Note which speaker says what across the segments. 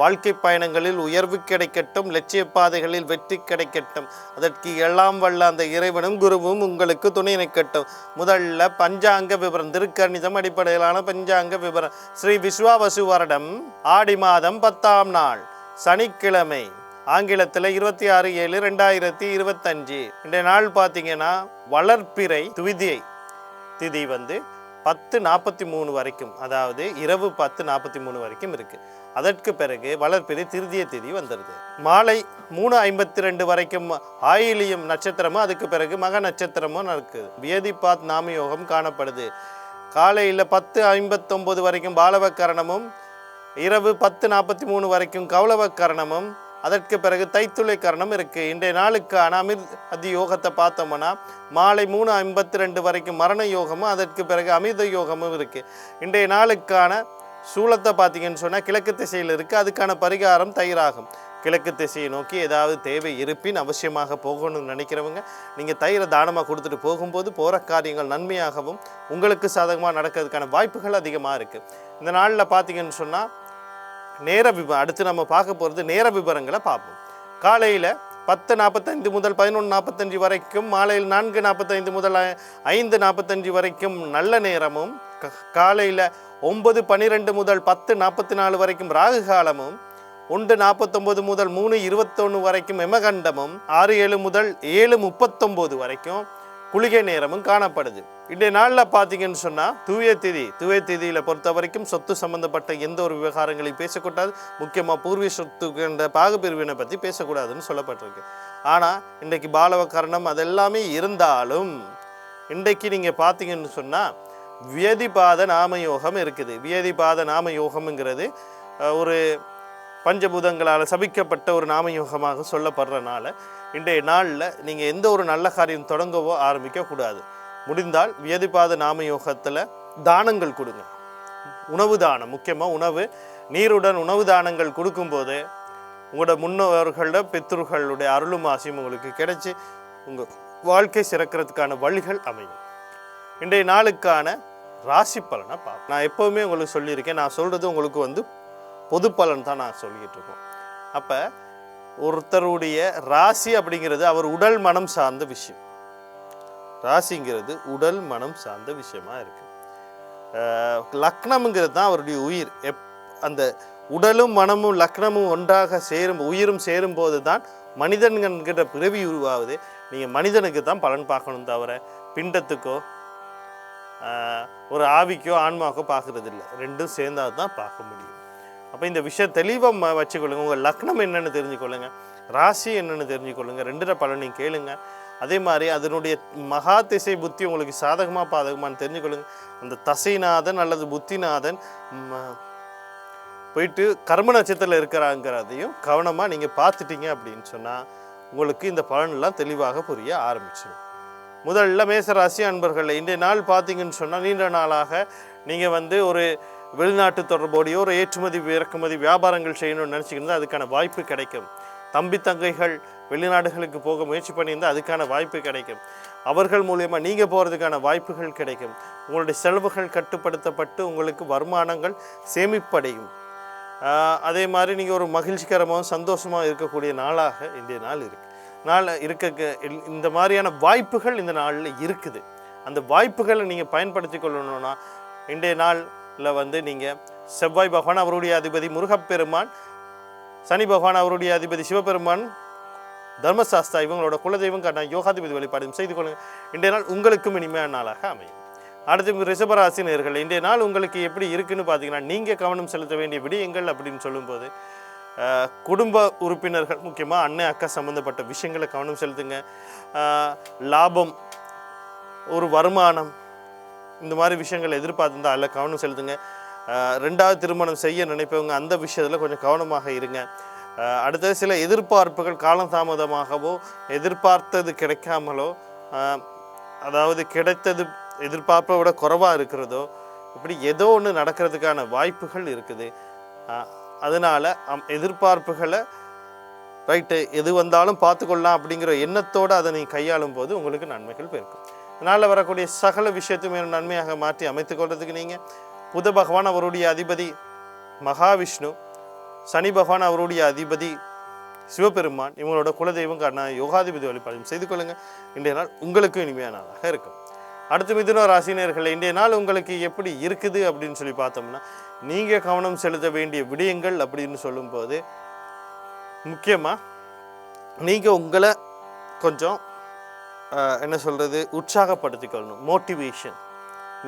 Speaker 1: வாழ்க்கை பயணங்களில் உயர்வு கிடைக்கட்டும் லட்சிய பாதைகளில் வெற்றி கிடைக்கட்டும். அதற்கு எல்லாம் வல்ல அந்த இறைவனும் குருவும் உங்களுக்கு துணை நிற்கட்டும். முதல்ல பஞ்சாங்க விவரம் திருக்கணிதம் அடிப்படையிலான பஞ்சாங்க விவரம். ஸ்ரீ விஸ்வாவசு வருடம் ஆடி மாதம் பத்தாம் நாள் சனிக்கிழமை ஆங்கிலத்தில் இருபத்தி ஆறு ஏழு ரெண்டாயிரத்தி இருபத்தஞ்சு. இந்த நாள் பார்த்தீங்கன்னா வளர்ப்பிறை துவிதியை. திதி வந்து பத்து நாற்பத்தி மூணு வரைக்கும் அதாவது இரவு பத்து நாற்பத்தி மூணு வரைக்கும் இருக்குது அதற்கு பிறகு வளர்ப்பிறை திருதிய திதி வந்துடுது மாலை மூணு ஐம்பத்தி ரெண்டு வரைக்கும் ஆயிலியம் நட்சத்திரமும் அதுக்கு பிறகு மக நட்சத்திரமும் நடக்குது. வேதிபாத் நாமயோகம் காணப்படுது. காலையில் பத்து ஐம்பத்தொம்போது வரைக்கும் பாலவக்கரணமும் இரவு பத்து நாற்பத்தி மூணு வரைக்கும் கௌளவக்கரணமும் அதற்கு பிறகு தைத்துளை கரணம் இருக்குது இன்றைய நாளுக்கான அமிர் அதி யோகத்தை பார்த்தோம்னா மாலை மூணு ஐம்பத்தி ரெண்டு வரைக்கும் மரண யோகமும் அதற்கு பிறகு அமிர்த யோகமும் இருக்குது இன்றைய நாளுக்கான சூளத்தை பார்த்தீங்கன்னு சொன்னால் கிழக்கு திசையில் இருக்குது அதுக்கான பரிகாரம் தயிராகும். கிழக்கு திசையை நோக்கி ஏதாவது தேவை இருப்பின் அவசியமாக போகணும்னு நினைக்கிறவங்க நீங்கள் தயிரை தானமாக கொடுத்துட்டு போகும்போது போகிற காரியங்கள் நன்மையாகவும் உங்களுக்கு சாதகமாக நடக்கிறதுக்கான வாய்ப்புகள் அதிகமாக இருக்குது இந்த நாளில் பார்த்தீங்கன்னு சொன்னால் நேர விப அடுத்து நம்ம பார்க்க போகிறது நேர விவரங்களை பார்ப்போம். காலையில் பத்து நாற்பத்தைந்து முதல் பதினொன்று நாற்பத்தஞ்சு வரைக்கும் மாலையில் நான்கு நாற்பத்தைந்து முதல் ஐந்து நாற்பத்தஞ்சு வரைக்கும் நல்ல நேரமும் காலையில் ஒன்பது பன்னிரெண்டு முதல் பத்து நாற்பத்தி நாலு வரைக்கும் ராகு காலமும் ஒன்று நாற்பத்தொம்போது முதல் மூணு இருபத்தொன்று வரைக்கும் எமகண்டமும் ஆறு ஏழு முதல் ஏழு முப்பத்தொம்போது வரைக்கும் குளிகை நேரமும் காணப்படுது. இன்றைய நாளில் பார்த்தீங்கன்னு சொன்னால் தூய திதி தூய திதியில் பொறுத்த வரைக்கும் சொத்து சம்பந்தப்பட்ட எந்த ஒரு விவகாரங்களையும் பேசக்கூடாது. முக்கியமாக பூர்வீக சொத்துக்கின்ற பாகுப்பிரிவினை பற்றி பேசக்கூடாதுன்னு சொல்லப்பட்டிருக்கு. ஆனால் இன்றைக்கு பாலவ கரணம் அதெல்லாமே இருந்தாலும் இன்றைக்கு நீங்கள் பார்த்தீங்கன்னு சொன்னால் வியதிபாத நாமயோகம் இருக்குது. வியதிபாத நாமயோகம்ங்கிறது யோகம்ங்கிறது ஒரு பஞ்சபூதங்களால் சபிக்கப்பட்ட ஒரு நாமயோகமாக சொல்லப்படுறனால இன்றைய நாளில் நீங்கள் எந்த ஒரு நல்ல காரியம் தொடங்கவோ ஆரம்பிக்கக்கூடாது முடிந்தால் வியதிபாத நாமயோகத்தில் தானங்கள் கொடுங்க. உணவு தானம் முக்கியமாக உணவு. நீருடன் உணவு தானங்கள் கொடுக்கும்போது உங்களோட முன்னோர்களோட பெற்றோர்களுடைய அருளும் ஆசையும் உங்களுக்கு கிடைச்சி உங்கள் வாழ்க்கை சிறக்கிறதுக்கான வழிகள் அமையும். இன்றைய நாளுக்கான ராசி பலனை பார்ப்போம். நான் எப்போவுமே உங்களுக்கு சொல்லியிருக்கேன். நான் சொல்கிறது உங்களுக்கு வந்து பொது பலன் தான் நான் சொல்லிக்கிட்டு இருக்கோம். அப்போ ஒருத்தருடைய ராசி அப்படிங்கிறது அவர் உடல் மனம் சார்ந்த விஷயம். ராசிங்கிறது உடல் மனம் சார்ந்த விஷயமா இருக்கு. லக்னம்ங்கிறது தான் அவருடைய உயிர். எப் அந்த உடலும் மனமும் லக்னமும் ஒன்றாக சேரும் உயிரும் சேரும் போது தான் மனிதன்கிற என்கிற பிறவி உருவாகுது. நீங்கள் மனிதனுக்கு தான் பலன் பார்க்கணும் தவிர பிண்டத்துக்கோ ஒரு ஆவிக்கோ ஆன்மாக்கோ பார்க்குறதில்ல. ரெண்டும் சேர்ந்தால் தான் பார்க்க முடியும். அப்போ இந்த விஷயம் தெளிவாக வச்சுக்கொள்ளுங்க. உங்கள் லக்னம் என்னென்னு தெரிஞ்சுக்கொள்ளுங்க. ராசி என்னென்னு தெரிஞ்சுக்கொள்ளுங்க. ரெண்டரை பலனையும் கேளுங்க. அதே மாதிரி அதனுடைய மகா திசை புத்தி உங்களுக்கு சாதகமாக பாதகமான்னு தெரிஞ்சுக்கொள்ளுங்க. அந்த தசைநாதன் அல்லது புத்திநாதன் ம, போயிட்டு கர்ம நட்சத்திரத்தில் இருக்கிறாங்கிறதையும் கவனமாக நீங்கள் பார்த்துட்டீங்க அப்படின்னு சொன்னால் உங்களுக்கு இந்த பலனெல்லாம் தெளிவாக புரிய ஆரம்பிச்சிடும் முதல்ல மேசராசி அன்பர்களை இன்றைய நாள் பார்த்தீங்கன்னு சொன்னால் நீண்ட நாளாக நீங்கள் வந்து ஒரு வெளிநாட்டு தொடர்போடையோ ஒரு ஏற்றுமதி இறக்குமதி வியாபாரங்கள் செய்யணும்னு நினச்சிக்கிட்டு அதுக்கான வாய்ப்பு கிடைக்கும். தம்பி தங்கைகள் வெளிநாடுகளுக்கு போக முயற்சி பண்ணியிருந்தால் அதுக்கான வாய்ப்பு கிடைக்கும். அவர்கள் மூலயமா நீங்கள் போகிறதுக்கான வாய்ப்புகள் கிடைக்கும். உங்களுடைய செலவுகள் கட்டுப்படுத்தப்பட்டு உங்களுக்கு வருமானங்கள் சேமிப்படையும். அதே மாதிரி நீங்கள் ஒரு மகிழ்ச்சிகரமாகவும் சந்தோஷமாக இருக்கக்கூடிய நாளாக இன்றைய நாள் இருக்குது நாள் இருக்க இந்த மாதிரியான வாய்ப்புகள் இந்த நாளில் இருக்குது. அந்த வாய்ப்புகளை நீங்கள் பயன்படுத்தி கொள்ளணும்னா இன்றைய இல்லை வந்து நீங்கள் செவ்வாய் பகவான் அவருடைய அதிபதி முருகப்பெருமான் சனி பகவான் அவருடைய அதிபதி சிவபெருமான் தர்மசாஸ்தா இவங்களோட குலதெய்வம் காட்டின யோகாதிபதி வழிபாடும் செய்து கொள்ளுங்கள் இன்றைய நாள் உங்களுக்கும் இனிமையான நாளாக அமையும். அடுத்து ரிஷபராசி நேர்கள் இன்றைய நாள் உங்களுக்கு எப்படி இருக்குன்னு பார்த்தீங்கன்னா நீங்கள் கவனம் செலுத்த வேண்டிய விடயங்கள் அப்படின்னு சொல்லும்போது குடும்ப உறுப்பினர்கள் முக்கியமாக அண்ணன் அக்கா சம்மந்தப்பட்ட விஷயங்களை கவனம் செலுத்துங்க. லாபம் ஒரு வருமானம் இந்த மாதிரி விஷயங்களை எதிர்பார்த்துருந்தா அதில் கவனம் செலுத்துங்க. ரெண்டாவது திருமணம் செய்ய நினைப்பவங்க அந்த விஷயத்தில் கொஞ்சம் கவனமாக இருங்க. அடுத்தது சில எதிர்பார்ப்புகள் காலதாமதமாகவோ எதிர்பார்த்தது கிடைக்காமலோ அதாவது கிடைத்தது எதிர்பார்ப்பை விட குறைவாக இருக்கிறதோ இப்படி ஏதோ ஒன்று நடக்கிறதுக்கான வாய்ப்புகள் இருக்குது. அதனால் அம் எதிர்பார்ப்புகளை ரைட்டு எது வந்தாலும் பார்த்துக்கொள்ளலாம் அப்படிங்கிற எண்ணத்தோடு அதை நீ கையாளும் போது உங்களுக்கு நன்மைகள் பெருக்கும். அதனால் வரக்கூடிய சகல விஷயத்தையும் நன்மையாக மாற்றி அமைத்துக் கொள்றதுக்கு நீங்கள் புத பகவான் அவருடைய அதிபதி மகாவிஷ்ணு சனி பகவான் அவருடைய அதிபதி சிவபெருமான் இவங்களோட குலதெய்வம் காரண யோகாதிபதி வழிபாடும் செய்து கொள்ளுங்கள் இன்றைய நாள் உங்களுக்கு இனிமையான நாளாக இருக்கும். அடுத்து மிதுன ராசினியர்கள் இன்றைய நாள் உங்களுக்கு எப்படி இருக்குது அப்படின்னு சொல்லி பார்த்தோம்னா நீங்கள் கவனம் செலுத்த வேண்டிய விடயங்கள் அப்படின்னு சொல்லும்போது முக்கியமாக நீங்கள் உங்களை கொஞ்சம் என்ன சொல்கிறது உற்சாகப்படுத்திக்கொள்ளணும். மோட்டிவேஷன்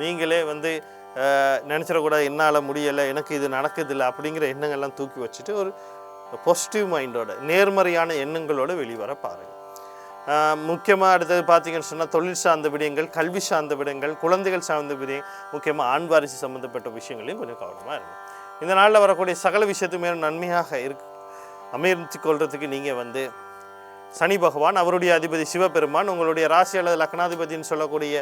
Speaker 1: நீங்களே வந்து நினச்சிடக்கூடாது என்னால் முடியலை எனக்கு இது நடக்குதில்லை அப்படிங்கிற எண்ணங்கள்லாம் தூக்கி வச்சுட்டு ஒரு பாசிட்டிவ் மைண்டோட நேர்மறையான எண்ணங்களோடு வெளிவர பாருங்கள் முக்கியமாக அடுத்தது பார்த்தீங்கன்னு சொன்னால் தொழில் சார்ந்த விடயங்கள் கல்வி சார்ந்த விடயங்கள் குழந்தைகள் சார்ந்த விடயம் முக்கியமாக ஆண் வாரிசு சம்மந்தப்பட்ட விஷயங்களையும் கொஞ்சம் கவனமாக இருக்கும் இந்த நாளில் வரக்கூடிய சகல விஷயத்துமே நன்மையாக இருக்கு அமைத்து கொள்றதுக்கு நீங்கள் வந்து சனி பகவான் அவருடைய அதிபதி சிவபெருமான் உங்களுடைய ராசி அல்லது லக்னாதிபதினு சொல்லக்கூடிய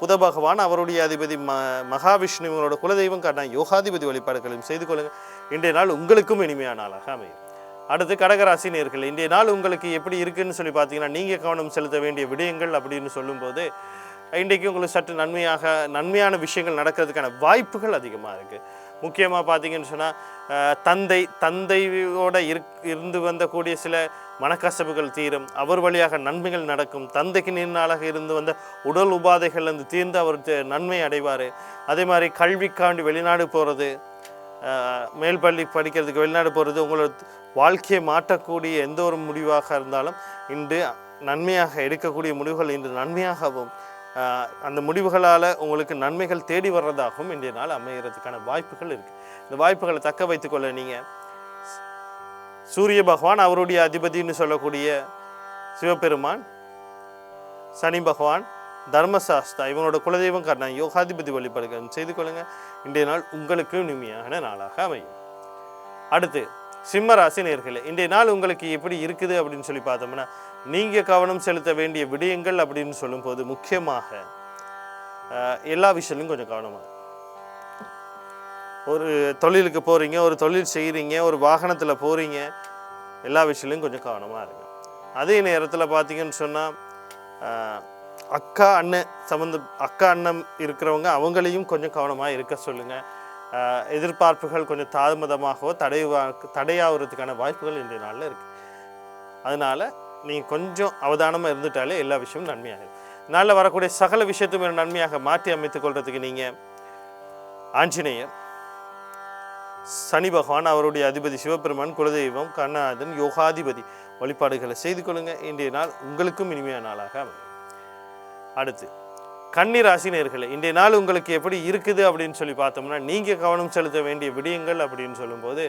Speaker 1: புத பகவான் அவருடைய அதிபதி ம மகாவிஷ்ணு இவங்களோட குலதெய்வம் காட்டின யோகாதிபதி வழிபாடுகளையும் செய்து கொள்ளுங்கள் இன்றைய நாள் உங்களுக்கும் இனிமையான நாளாக அமையும். அடுத்து கடகராசி நேர்கள் இன்றைய நாள் உங்களுக்கு எப்படி இருக்குன்னு சொல்லி பார்த்தீங்கன்னா நீங்கள் கவனம் செலுத்த வேண்டிய விடயங்கள் அப்படின்னு சொல்லும்போது இன்றைக்கு உங்களுக்கு சற்று நன்மையாக நன்மையான விஷயங்கள் நடக்கிறதுக்கான வாய்ப்புகள் அதிகமாக இருக்குது முக்கியமாக பார்த்தீங்கன்னு சொன்னால் தந்தை தந்தையோட இருக் இருந்து வந்தக்கூடிய சில மனக்கசப்புகள் தீரும். அவர் வழியாக நன்மைகள் நடக்கும். தந்தைக்கு நீர்நாளாக இருந்து வந்த உடல் உபாதைகள் வந்து தீர்ந்து அவர் நன்மை அடைவார். அதே மாதிரி கல்விக்காண்டி வெளிநாடு போகிறது மேல் பள்ளி படிக்கிறதுக்கு வெளிநாடு போகிறது உங்களோட வாழ்க்கையை மாற்றக்கூடிய எந்த ஒரு முடிவாக இருந்தாலும் இன்று நன்மையாக எடுக்கக்கூடிய முடிவுகள் இன்று நன்மையாகவும் அந்த முடிவுகளால் உங்களுக்கு நன்மைகள் தேடி வர்றதாகவும் இன்றைய நாள் அமைகிறதுக்கான வாய்ப்புகள் இருக்குது இந்த வாய்ப்புகளை தக்க வைத்துக்கொள்ள நீங்கள் சூரிய பகவான் அவருடைய அதிபதின்னு சொல்லக்கூடிய சிவபெருமான் சனி பகவான் தர்மசாஸ்தா இவனோட குலதெய்வம் காரணம் யோகாதிபதி வழிபாடுகள் செய்து கொள்ளுங்கள் இன்றைய நாள் உங்களுக்கு இனிமையான நாளாக அமையும். அடுத்து சிம்ம ராசி நேர்களே இன்றைய நாள் உங்களுக்கு எப்படி இருக்குது அப்படின்னு சொல்லி பார்த்தோம்னா நீங்கள் கவனம் செலுத்த வேண்டிய விடயங்கள் அப்படின்னு சொல்லும்போது முக்கியமாக எல்லா விஷயத்திலும் கொஞ்சம் கவனமாக ஒரு தொழிலுக்கு போகிறீங்க ஒரு தொழில் செய்கிறீங்க ஒரு வாகனத்தில் போகிறீங்க எல்லா விஷயத்துலையும் கொஞ்சம் கவனமாக இருக்கும் அதே நேரத்தில் பார்த்தீங்கன்னு சொன்னால் அக்கா அண்ணன் சம்மந்த அக்கா அண்ணன் இருக்கிறவங்க அவங்களையும் கொஞ்சம் கவனமாக இருக்க சொல்லுங்கள் எதிர்பார்ப்புகள் கொஞ்சம் தாமதமாகவோ தடைவா தடையாகிறதுக்கான வாய்ப்புகள் இன்றைய நாளில் இருக்குது அதனால் நீங்கள் கொஞ்சம் அவதானமாக இருந்துட்டாலே எல்லா விஷயமும் நன்மையாக இருக்கும் நாளில் வரக்கூடிய சகல விஷயத்தையும் நன்மையாக மாற்றி அமைத்துக் கொள்கிறதுக்கு நீங்கள் ஆஞ்சநேயர் சனி பகவான் அவருடைய அதிபதி சிவபெருமான் குலதெய்வம் கண்ணாதன் யோகாதிபதி வழிபாடுகளை செய்து கொள்ளுங்க. இன்றைய நாள் உங்களுக்கும் இனிமையான நாளாக அமையும். அடுத்து கன்னி ராசி இன்றைய நாள் உங்களுக்கு எப்படி இருக்குது அப்படின்னு சொல்லி பார்த்தோம்னா நீங்கள் கவனம் செலுத்த வேண்டிய விடயங்கள் அப்படின்னு சொல்லும்போது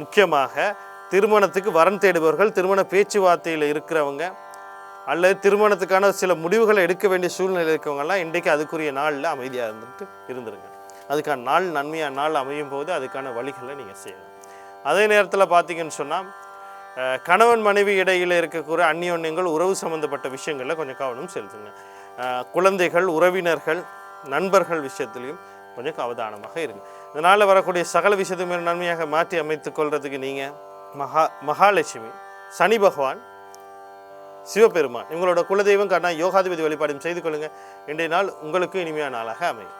Speaker 1: முக்கியமாக திருமணத்துக்கு வரன் தேடுபவர்கள் திருமண பேச்சுவார்த்தையில் இருக்கிறவங்க அல்லது திருமணத்துக்கான சில முடிவுகளை எடுக்க வேண்டிய சூழ்நிலை இருக்கவங்கெல்லாம் இன்றைக்கு அதுக்குரிய நாளில் அமைதியாக இருந்துட்டு இருந்துருங்க. அதுக்கான நாள் நன்மையான நாள் அமையும் போது அதுக்கான வழிகளை நீங்கள் செய்யணும் அதே நேரத்தில் பார்த்தீங்கன்னு சொன்னால் கணவன் மனைவி இடையில் இருக்கக்கூடிய அந்நியோன்யங்கள் உறவு சம்மந்தப்பட்ட விஷயங்களில் கொஞ்சம் கவனம் செலுத்துங்க. குழந்தைகள் உறவினர்கள் நண்பர்கள் விஷயத்துலையும் கொஞ்சம் அவதானமாக இருங்க. இதனால் வரக்கூடிய சகல விஷயத்தையும் நன்மையாக மாற்றி அமைத்து கொள்றதுக்கு நீங்கள் மகா மகாலட்சுமி சனி பகவான் சிவபெருமான் இவங்களோட குலதெய்வம் காரணம் யோகாதிபதி வழிபாடும் செய்து கொள்ளுங்கள் இன்றைய நாள் உங்களுக்கு இனிமையான நாளாக அமையும்.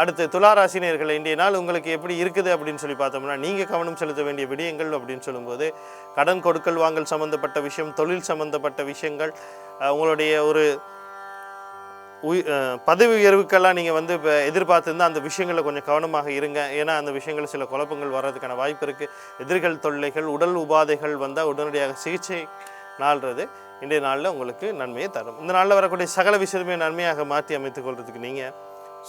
Speaker 1: அடுத்து துளாராசினியர்கள் இன்றைய நாள் உங்களுக்கு எப்படி இருக்குது அப்படின்னு சொல்லி பார்த்தோம்னா நீங்கள் கவனம் செலுத்த வேண்டிய விடயங்கள் அப்படின்னு சொல்லும்போது கடன் கொடுக்கல் வாங்கல் சம்மந்தப்பட்ட விஷயம் தொழில் சம்மந்தப்பட்ட விஷயங்கள் உங்களுடைய ஒரு உய் பதவி உயர்வுக்கெல்லாம் நீங்கள் வந்து இப்போ எதிர்பார்த்துருந்தா அந்த விஷயங்களில் கொஞ்சம் கவனமாக இருங்க. ஏன்னா அந்த விஷயங்கள் சில குழப்பங்கள் வர்றதுக்கான வாய்ப்பு இருக்குது எதிர்கள் தொல்லைகள் உடல் உபாதைகள் வந்தால் உடனடியாக சிகிச்சை நாள்றது இன்றைய நாளில் உங்களுக்கு நன்மையை தரும். இந்த நாளில் வரக்கூடிய சகல விஷயத்துமே நன்மையாக மாற்றி அமைத்துக் கொள்றதுக்கு நீங்கள்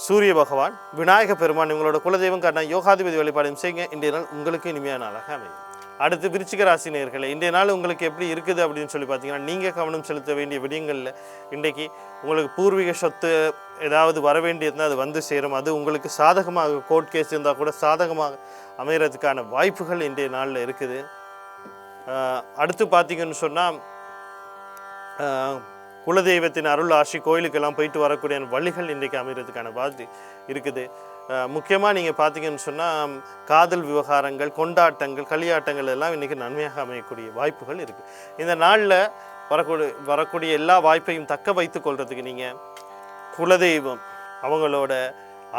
Speaker 1: சூரிய பகவான் விநாயக பெருமான் இவங்களோட குலதெய்வம் காரணம் யோகாதிபதி வழிபாடும் செய்யுங்க. இன்றைய நாள் உங்களுக்கு இனிமையான நாளாக அமையும். அடுத்து விருச்சிக ராசி நேர்களை இன்றைய நாள் உங்களுக்கு எப்படி இருக்குது அப்படின்னு சொல்லி பார்த்தீங்கன்னா நீங்கள் கவனம் செலுத்த வேண்டிய விடயங்களில் இன்றைக்கு உங்களுக்கு பூர்வீக சொத்து ஏதாவது வர வேண்டியிருந்தால் அது வந்து சேரும். அது உங்களுக்கு சாதகமாக கோர்ட் கேஸ் இருந்தால் கூட சாதகமாக அமைகிறதுக்கான வாய்ப்புகள் இன்றைய நாளில் இருக்குது. அடுத்து பார்த்தீங்கன்னு சொன்னால் குலதெய்வத்தின் அருள் ஆசி கோயிலுக்கெல்லாம் போயிட்டு வரக்கூடிய வழிகள் இன்றைக்கு அமைகிறதுக்கான பாதி இருக்குது. முக்கியமாக நீங்கள் பார்த்தீங்கன்னு சொன்னால் காதல் விவகாரங்கள் கொண்டாட்டங்கள் களியாட்டங்கள் எல்லாம் இன்றைக்கி நன்மையாக அமையக்கூடிய வாய்ப்புகள் இருக்குது இந்த நாளில் வரக்கூடிய வரக்கூடிய எல்லா வாய்ப்பையும் தக்க வைத்து கொள்றதுக்கு நீங்கள் குலதெய்வம் அவங்களோட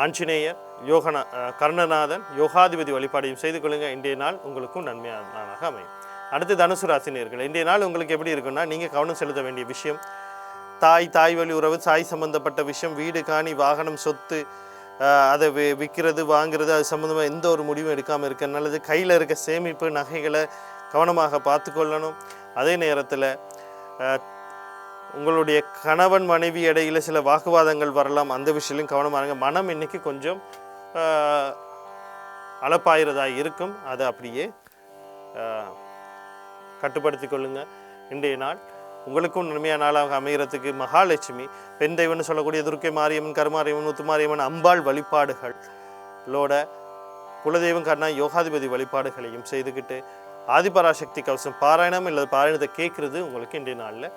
Speaker 1: ஆஞ்சநேயர் யோகனா கர்ணநாதன் யோகாதிபதி வழிபாடையும் செய்து கொள்ளுங்கள் இன்றைய நாள் உங்களுக்கும் நன்மையான நாளாக அமையும். அடுத்து தனுசு ராசினியர்கள் இன்றைய நாள் உங்களுக்கு எப்படி இருக்குன்னா நீங்கள் கவனம் செலுத்த வேண்டிய விஷயம் தாய் தாய் வழி உறவு தாய் சம்மந்தப்பட்ட விஷயம் வீடு காணி வாகனம் சொத்து அதை வி விற்கிறது வாங்குறது அது சம்மந்தமாக எந்த ஒரு முடிவும் எடுக்காமல் இருக்க நல்லது கையில் இருக்க சேமிப்பு நகைகளை கவனமாக பார்த்துக்கொள்ளணும் அதே நேரத்தில் உங்களுடைய கணவன் மனைவி இடையில சில வாக்குவாதங்கள் வரலாம் அந்த விஷயத்திலும் கவனமாக இருங்க. மனம் இன்னைக்கு கொஞ்சம் அஹ், இருக்கும். அதை அப்படியே கட்டுப்படுத்தி கட்டுப்படுத்திக் இன்றைய நாள் உங்களுக்கும் நன்மையான நாளாக அமைகிறதுக்கு மகாலட்சுமி பெண் தெய்வம்னு சொல்லக்கூடிய துர்க்கை மாரியம்மன் கருமாரியம்மன் முத்துமாரியம்மன் அம்பாள் வழிபாடுகளோட குலதெய்வம் கர்ணா யோகாதிபதி வழிபாடுகளையும் செய்துக்கிட்டு ஆதிபராசக்தி கவசம் பாராயணம் இல்லை பாராயணத்தை கேட்குறது உங்களுக்கு இன்றைய நாளில்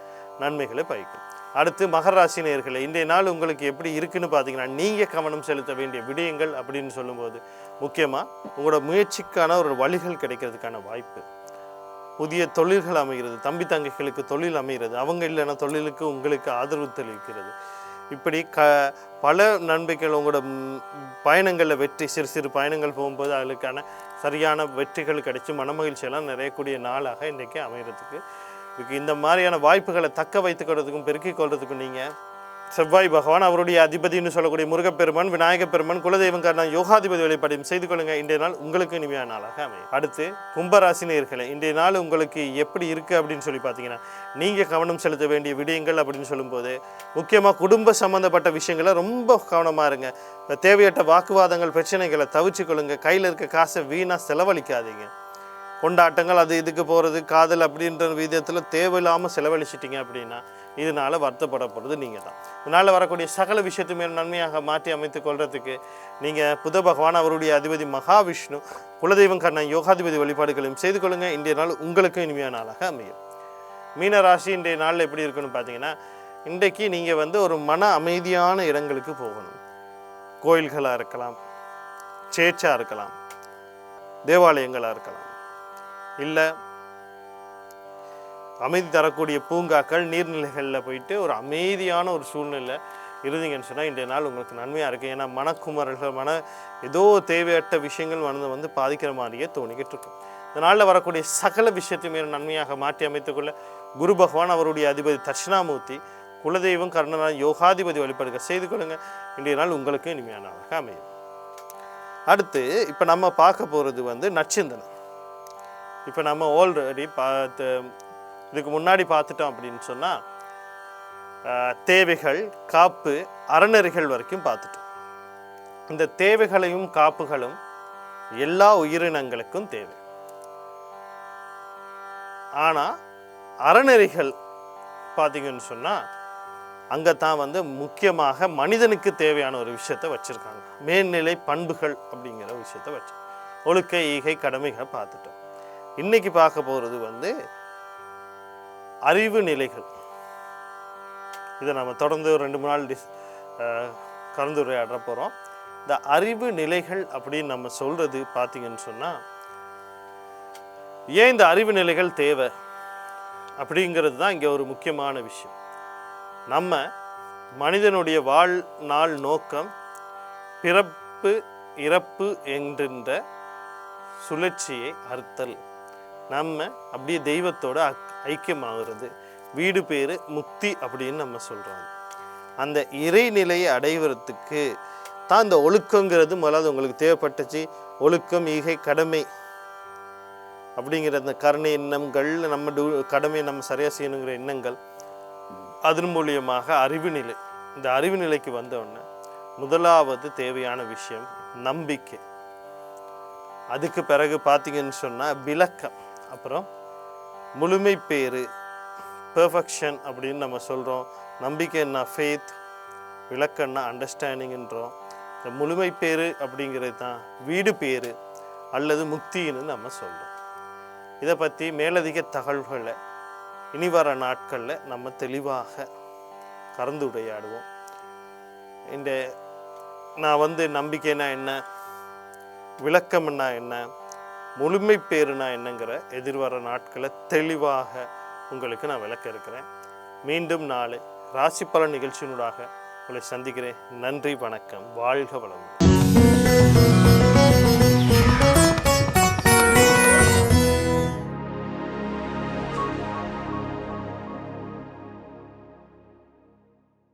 Speaker 1: நன்மைகளை பயக்கும். அடுத்து மகர ராசி இன்றைய நாள் உங்களுக்கு எப்படி இருக்குன்னு பார்த்தீங்கன்னா நீங்கள் கவனம் செலுத்த வேண்டிய விடயங்கள் அப்படின்னு சொல்லும்போது முக்கியமாக உங்களோட முயற்சிக்கான ஒரு வழிகள் கிடைக்கிறதுக்கான வாய்ப்பு. புதிய தொழில்கள் அமைகிறது தம்பி தங்கைகளுக்கு தொழில் அமைகிறது அவங்க இல்லைன்னா தொழிலுக்கு உங்களுக்கு ஆதரவு தெரிவிக்கிறது. இப்படி க பல நன்மைகள் உங்களோட பயணங்களில் வெற்றி சிறு சிறு பயணங்கள் போகும்போது அதுக்கான சரியான வெற்றிகள் கிடைச்சி மனமகிழ்ச்சியெல்லாம் நிறையக்கூடிய நாளாக இன்றைக்கி அமைகிறதுக்கு இதுக்கு இந்த மாதிரியான வாய்ப்புகளை தக்க வைத்துக்கிறதுக்கும் பெருக்கிக் கொள்றதுக்கும் நீங்கள் செவ்வாய் பகவான் அவருடைய அதிபதினு சொல்லக்கூடிய முருகப்பெருமான் விநாயகப் பெருமான் குலதெய்வம் யோகாதிபதி வழிபாடையும் செய்து கொள்ளுங்க. இன்றைய நாள் உங்களுக்கு இனிமையான நாளாக அமையும். அடுத்து கும்பராசினியர்களே இன்றைய நாள் உங்களுக்கு எப்படி இருக்கு அப்படின்னு சொல்லி பார்த்தீங்கன்னா நீங்கள் கவனம் செலுத்த வேண்டிய விடயங்கள் அப்படின்னு சொல்லும்போது முக்கியமாக குடும்ப சம்மந்தப்பட்ட விஷயங்களை ரொம்ப கவனமாக இருங்க. தேவையற்ற வாக்குவாதங்கள் பிரச்சனைகளை தவிச்சு கொள்ளுங்க. கையில் இருக்க காசை வீணாக செலவழிக்காதீங்க. கொண்டாட்டங்கள் அது இதுக்கு போகிறது காதல் அப்படின்ற விதத்தில் தேவையில்லாமல் செலவழிச்சிட்டிங்க அப்படின்னா இதனால் வருத்தப்பட போகிறது நீங்கள் தான் இதனால் வரக்கூடிய சகல விஷயத்தையுமே நன்மையாக மாற்றி அமைத்து கொள்றதுக்கு நீங்கள் புத பகவான் அவருடைய அதிபதி மகாவிஷ்ணு குலதெய்வம் கண்ண யோகாதிபதி வழிபாடுகளையும் செய்து கொள்ளுங்கள் இன்றைய நாள் உங்களுக்கும் இனிமையான நாளாக அமையும். மீன ராசி இன்றைய நாளில் எப்படி இருக்குன்னு பார்த்தீங்கன்னா இன்றைக்கு நீங்கள் வந்து ஒரு மன அமைதியான இடங்களுக்கு போகணும். கோயில்களாக இருக்கலாம் சேர்ச்சாக இருக்கலாம் தேவாலயங்களாக இருக்கலாம். இல்லை. அமைதி தரக்கூடிய பூங்காக்கள் நீர்நிலைகளில் போயிட்டு ஒரு அமைதியான ஒரு சூழ்நிலை இருந்தீங்கன்னு சொன்னால் இன்றைய நாள் உங்களுக்கு நன்மையாக இருக்குது ஏன்னா மனக்குமரல்கள் மன ஏதோ தேவையற்ற விஷயங்கள் மனதை வந்து பாதிக்கிற மாதிரியே தோணிக்கிட்டு இருக்கும் இந்த நாளில் வரக்கூடிய சகல விஷயத்தையுமே நன்மையாக மாற்றி அமைத்துக்கொள்ள குரு பகவான் அவருடைய அதிபதி தட்சிணாமூர்த்தி குலதெய்வம் கர்ணனா யோகாதிபதி வழிபாடுகள் செய்து கொடுங்க இன்றைய நாள் உங்களுக்கு இனிமையான அமையும். அடுத்து இப்போ நம்ம பார்க்க போகிறது வந்து நச்சிந்தனம் இப்போ நம்ம ஆல்ரெடி பார்த்து இதுக்கு முன்னாடி பார்த்துட்டோம் அப்படின்னு சொன்னால் தேவைகள் காப்பு அறநெறிகள் வரைக்கும் பார்த்துட்டோம். இந்த தேவைகளையும் காப்புகளும் எல்லா உயிரினங்களுக்கும் தேவை. ஆனால் அறநெறிகள் பார்த்தீங்கன்னு சொன்னால் அங்கே தான் வந்து முக்கியமாக மனிதனுக்கு தேவையான ஒரு விஷயத்தை வச்சுருக்காங்க. மேல்நிலை பண்புகள் அப்படிங்கிற விஷயத்தை வச்சு ஒழுக்க ஈகை கடமைகளை பார்த்துட்டோம். இன்னைக்கு பார்க்க போகிறது வந்து அறிவு நிலைகள். இதை நம்ம தொடர்ந்து ஒரு ரெண்டு மூணு நாள் டிஸ் அஹ், கலந்துரையாட போகிறோம் இந்த அறிவு நிலைகள் அப்படின்னு நம்ம சொல்கிறது பார்த்தீங்கன்னு சொன்னால் ஏன் இந்த அறிவு நிலைகள் தேவை? அப்படிங்கிறது தான் இங்கே ஒரு முக்கியமான விஷயம். நம்ம மனிதனுடைய வாழ்நாள் நோக்கம் பிறப்பு இறப்பு என்கின்ற சுழற்சியை அறுத்தல். நம்ம அப்படியே தெய்வத்தோட அக்- ஐக்கியமாகிறது. வீடு பேரு முக்தி அப்படின்னு நம்ம சொல்கிறோம் அந்த இறைநிலையை அடைவதற்கு தான் இந்த ஒழுக்கங்கிறது முதலாவது உங்களுக்கு தேவைப்பட்டுச்சு. ஒழுக்கம் ஈகை கடமை அப்படிங்கிற அந்த கருணை எண்ணங்கள் நம்ம டூ கடமையை நம்ம சரியாக செய்யணுங்கிற எண்ணங்கள் அதன் மூலியமாக அறிவு நிலை. இந்த அறிவு நிலைக்கு வந்தவுடனே முதலாவது தேவையான விஷயம் நம்பிக்கை. அதுக்கு பிறகு பார்த்தீங்கன்னு சொன்னால் விளக்கம். அப்புறம் முழுமை பேர் பெர்ஃபெக்ஷன் அப்படின்னு நம்ம சொல்கிறோம் நம்பிக்கைன்னா ஃபேத் விளக்கன்னா அண்டர்ஸ்டாண்டிங்ன்றோம் இந்த முழுமை பேர் அப்படிங்கிறது தான் வீடு பேர் அல்லது முக்தின்னு நம்ம சொல்கிறோம் இதை பற்றி மேலதிக தகவல்களை இனி வர நாட்களில் நம்ம தெளிவாக கலந்துரையாடுவோம் இந்த நான் வந்து நம்பிக்கைனா என்ன? விளக்கம்னா என்ன? முழுமை பேருனா என்னங்கிற எதிர்வர நாட்களை தெளிவாக உங்களுக்கு நான் விளக்க இருக்கிறேன். மீண்டும் நாளை ராசி பலன் நிகழ்ச்சியினூடாக உங்களை சந்திக்கிறேன். நன்றி வணக்கம். வாழ்க வளமுடன்.